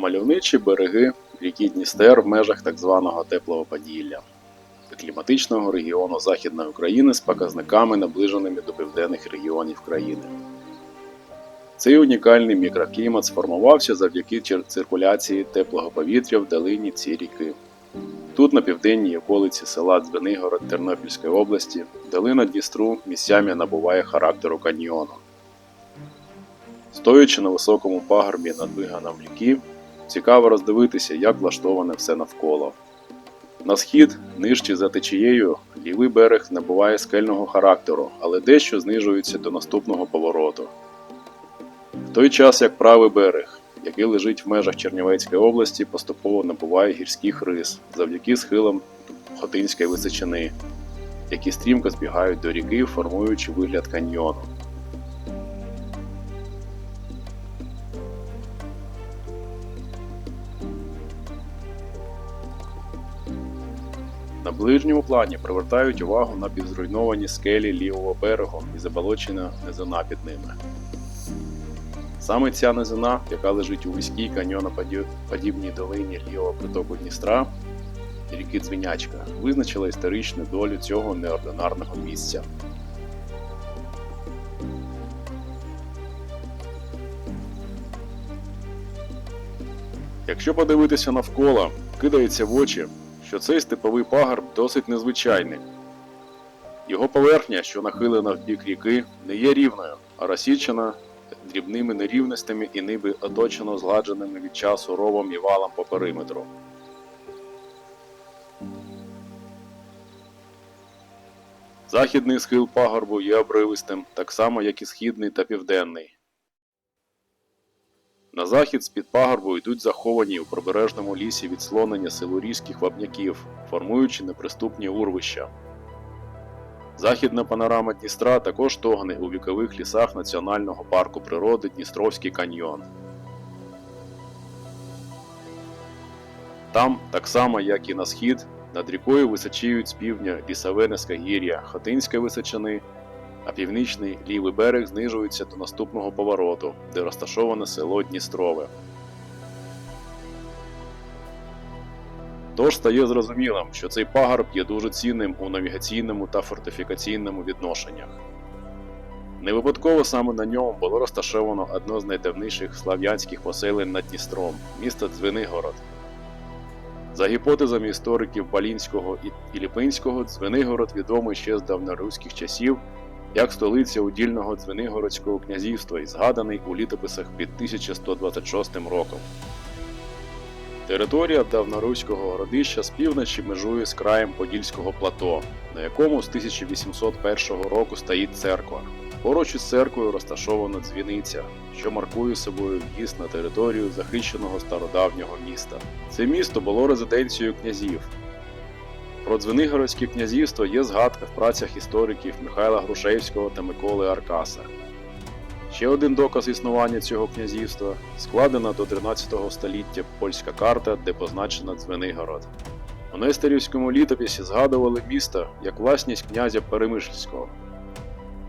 Мальовничі береги ріки Дністер в межах так званого теплого Поділля кліматичного регіону Західної України з показниками, наближеними до південних регіонів країни. Цей унікальний мікроклімат сформувався завдяки циркуляції теплого повітря в долині цієї ріки. Тут, на південній околиці села Дзвенигород Тернопільської області, долина Дністру місцями набуває характеру каньйону. Стоячи на високому пагорбі над виганом ріки, цікаво роздивитися, як влаштоване все навколо. На схід, нижче за течією, лівий берег набуває скельного характеру, але дещо знижується до наступного повороту. В той час як правий берег, який лежить в межах Чернівецької області, поступово набуває гірських рис завдяки схилам Хотинської височини, які стрімко збігають до ріки, формуючи вигляд каньйону. На ближньому плані привертають увагу на підзруйновані скелі лівого берегу і заболочена низина під ними. Саме ця низина, яка лежить у вузькій каньйоноподібній долині лівого притоку Дністра, ріки Дзвінячка, визначила історичну долю цього неординарного місця. Якщо подивитися навколо, кидається в очі, що цей степовий пагорб досить незвичайний. Його поверхня, що нахилена в бік ріки, не є рівною, а розсічена дрібними нерівностями і ниби оточено згладженими від часу ровом і валом по периметру. Західний схил пагорбу є обривистим, так само як і східний та південний. На захід з-під пагорбу йдуть заховані у прибережному лісі відслонення силурійських вапняків, формуючи неприступні урвища. Західна панорама Дністра також тогне у вікових лісах Національного парку природи Дністровський каньйон. Там, так само як і на схід, над рікою височіють з півдня лісове низькогір'я Хотинської височини, а північний лівий берег знижується до наступного повороту, де розташоване село Дністрове. Тож стає зрозумілим, що цей пагорб є дуже цінним у навігаційному та фортифікаційному відношеннях. Не випадково саме на ньому було розташовано одне з найдавніших слав'янських поселень над Дністром місто Дзвенигород. За гіпотезами істориків Балінського і Ліпинського, Дзвенигород відомий ще з давноруських часів як столиця удільного Дзвенигородського князівства і згаданий у літописах під 1126 роком. Територія давноруського городища з півночі межує з краєм Подільського плато, на якому з 1801 року стоїть церква. Поруч із церквою розташована дзвіниця, що маркує собою в'їзд на територію захищеного стародавнього міста. Це місто було резиденцією князів. Про Дзвенигородське князівство є згадка в працях істориків Михайла Грушевського та Миколи Аркаса. Ще один доказ існування цього князівства складена до 13 століття польська карта, де позначена Дзвенигород. У Нестерівському літописі згадували місто як власність князя Перемишльського.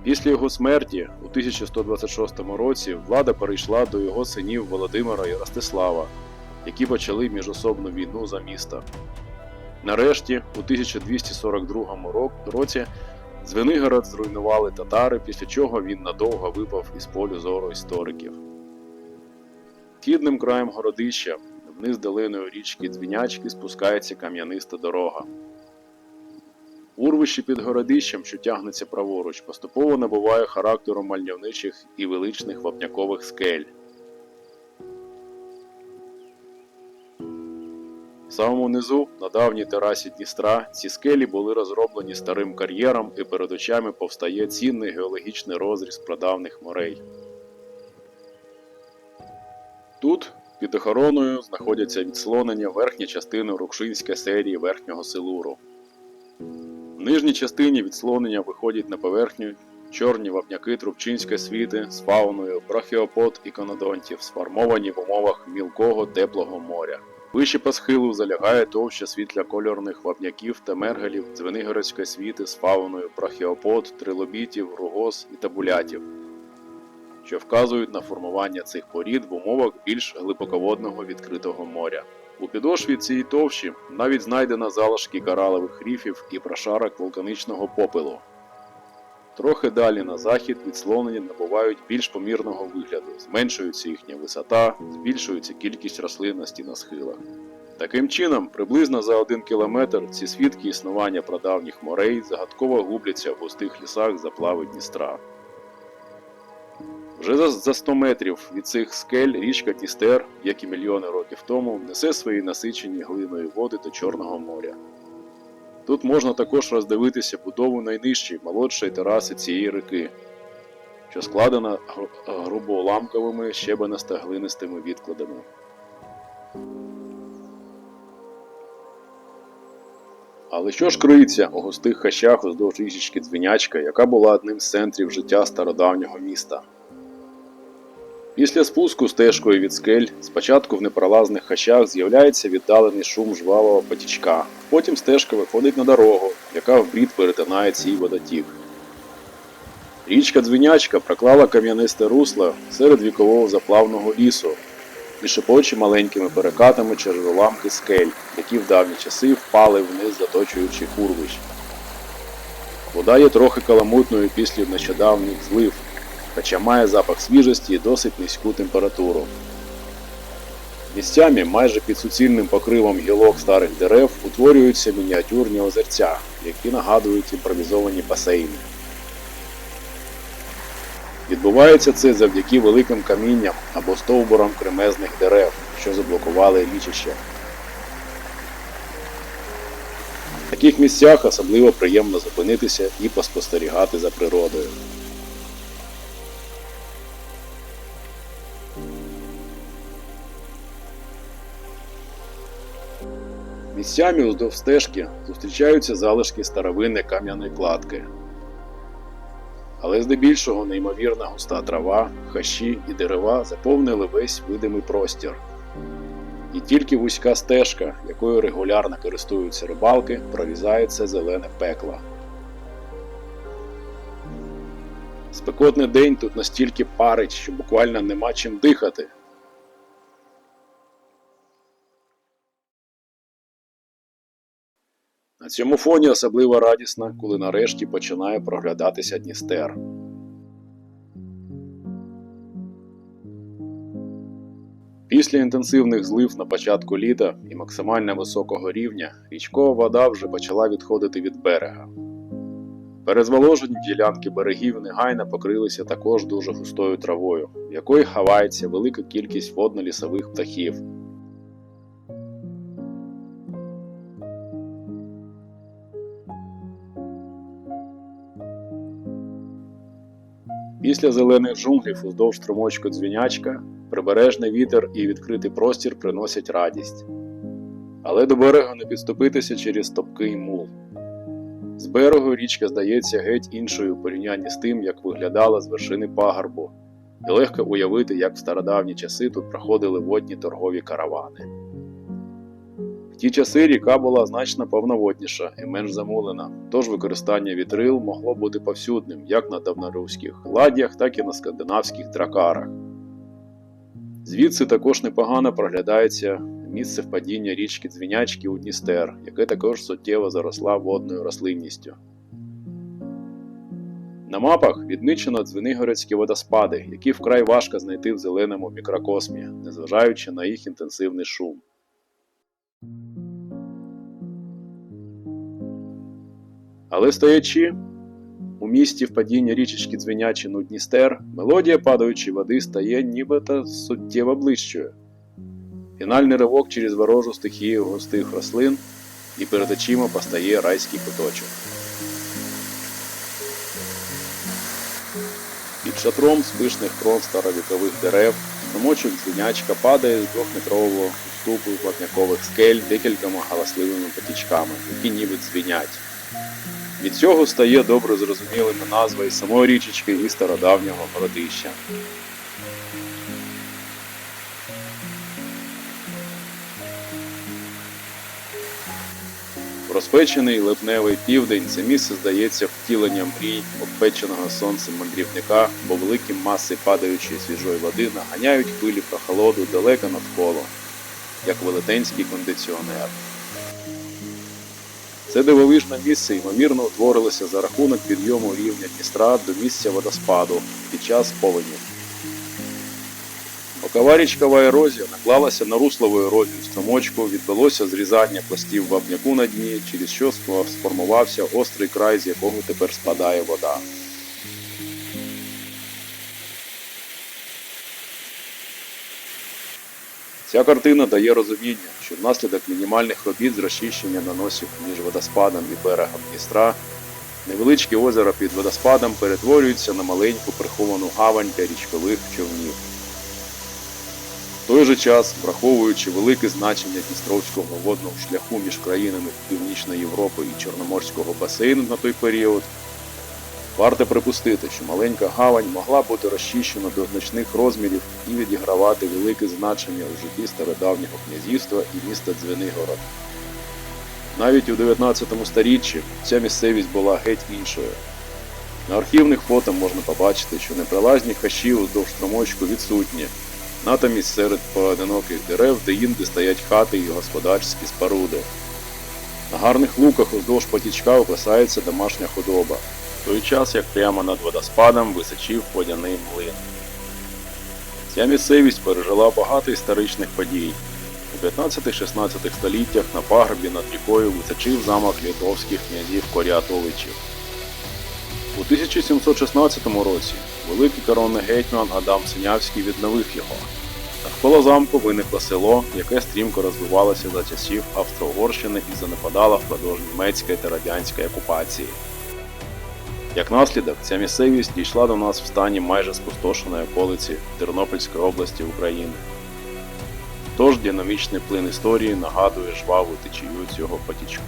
Після його смерті у 1126 році влада перейшла до його синів Володимира і Ростислава, які почали міжособну війну за місто. Нарешті, у 1242 році Звенигород зруйнували татари, після чого він надовго випав із полю зору істориків. Східним краєм городища, вниз долиною річки Дзвінячки спускається кам'яниста дорога. Урвище під городищем, що тягнеться праворуч, поступово набуває характеру мальовничих і величних вапнякових скель. Самому низу, на давній терасі Дністра, ці скелі були розроблені старим кар'єром і перед очами повстає цінний геологічний розріз прадавних морей. Тут під охороною знаходяться відслонення верхні частини Рукшинської серії верхнього силуру. В нижній частині відслонення виходять на поверхню чорні вапняки трубчинської світи з фауною брахіопод і конодонтів, сформовані в умовах мілкого теплого моря. Вище по схилу залягає товща світлякольорних вапняків та мергелів Дзвенигородської світи з фауною брахіопод, трилобітів, ругоз і табулятів. що вказують на формування цих порід в умовах більш глибоководного відкритого моря. У підошві цієї товщі навіть знайдено залишки коралових ріфів і прошарок вулканічного попелу. Трохи далі на захід відслонені набувають більш помірного вигляду, зменшується їхня висота, збільшується кількість рослинності на схилах. Таким чином, приблизно за один кілометр ці свідки існування прадавніх морей загадково губляться в густих лісах заплави Дністра. Вже за, за 100 метрів від цих скель річка Дністер, як і мільйони років тому, несе свої насичені глиною води до Чорного моря. Тут можна також роздивитися будову найнижчої молодшої тераси цієї реки, що складена гру- грубоуламковими щебенесто-глинистими відкладами. Але що ж криється у густих хащах уздовж річечки Дзвінячка, яка була одним з центрів життя стародавнього міста? Після спуску стежкою від скель, спочатку в непролазних хащах з'являється віддалений шум жвавого потічка. Потім стежка виходить на дорогу, яка вбрід перетинає цей водотік. Річка Дзвінячка проклала кам'янисте русло серед вікового заплавного лісу і шепоче маленькими перекатами через уламки скель, які в давні часи впали вниз заточуючи урвищ. Вода є трохи каламутною після нещодавніх злив, хоча має запах свіжості і досить низьку температуру. Місцями майже під суцільним покривом гілок старих дерев утворюються мініатюрні озерця, які нагадують імпровізовані басейни. Відбувається це завдяки великим камінням або стовбурам кремезних дерев, що заблокували річище. В таких місцях особливо приємно зупинитися і поспостерігати за природою. Місцями уздовж стежки зустрічаються залишки старовинної кам'яної кладки. Але здебільшого неймовірна густа трава, хащі і дерева заповнили весь видимий простір. І тільки вузька стежка, якою регулярно користуються рибалки, прорізає це зелене пекло. Спекотний день тут настільки парить, що буквально нема чим дихати. На цьому фоні особливо радісно, коли нарешті починає проглядатися Дністер. Після інтенсивних злив на початку літа і максимально високого рівня річкова вода вже почала відходити від берега. Перезволожені ділянки берегів негайно покрилися також дуже густою травою, в якої ховається велика кількість водно-лісових птахів. Після зелених джунглів уздовж струмочку дзвінячка прибережний вітер і відкритий простір приносять радість. Але до берега не підступитися через топкий мул. З берегу річка здається геть іншою у порівнянні з тим, як виглядала з вершини пагорбу, і легко уявити, як в стародавні часи тут проходили водні торгові каравани. Ті часи ріка була значно повноводніша і менш замулена, тож використання вітрил могло бути повсюдним як на давноруських ладьях, так і на скандинавських дракарах. Звідси також непогано проглядається місце впадіння річки Дзвінячки у Дністер, яке також суттєво заросла водною рослинністю. На мапах відмічено дзвенигородські водоспади, які вкрай важко знайти в зеленому мікрокосмі, незважаючи на їх інтенсивний шум. Але стоячи у місті впадіння річечки Дзвінячину Дністер, мелодія падаючої води стає нібито суттєво ближчою. Фінальний ривок через ворожу стихію густих рослин, і перед очима постає райський куточок. Під шатром з пишних крон старовікових дерев струмочок дзвінячка падає з двохметрового уступу платнякових скель декількома галасливими потічками, які ніби дзвінять. Від цього стає добре зрозумілими назва і самої річечки, і стародавнього городища. Розпечений липневий південь це місце здається втіленням мрій обпеченого сонцем мандрівника, бо великі маси падаючої свіжої води наганяють хвилі прохолоду далеко навколо, як велетенський кондиціонер. Це дивовижне місце ймовірно утворилося за рахунок підйому рівня Дністра до місця водоспаду під час повені. Бокова річкова ерозія наклалася на руслову ерозію струмочку, відбулося зрізання пластів вапняку на дні, через що сформувався острий край, з якого тепер спадає вода. Ця картина дає розуміння, що внаслідок мінімальних робіт з розчищення наносів між водоспадом і берегом Дністра невеличке озеро під водоспадом перетворюється на маленьку приховану гавань для річкових човнів. В той же час, враховуючи велике значення Дністровського водного шляху між країнами Північної Європи і Чорноморського басейну на той період, варто припустити, що маленька гавань могла бути розчищена до значних розмірів і відігравати велике значення у житті стародавнього князівства і міста Дзвенигород. Навіть у 19 сторіччі ця місцевість була геть іншою. На архівних фото можна побачити, що неприлазні хащі уздовж струмочку відсутні, натомість серед поодиноких дерев деінде стоять хати і господарські споруди. На гарних луках уздовж потічка описається домашня худоба, той час як прямо над водоспадом височив водяний млин. Ця місцевість пережила багато історичних подій. У 15-16 століттях на пагорбі над рікою височив замок литовських князів Коріатовичів. У 1716 році великий коронний гетьман Адам Синявський відновив його. Навколо замку виникло село, яке стрімко розвивалося за часів Австро-Угорщини і занепадало впродовж німецької та радянської окупації. Як наслідок, ця місцевість дійшла до нас в стані майже спустошеної околиці Тернопільської області України. Тож динамічний плин історії нагадує жваву течію цього потічку.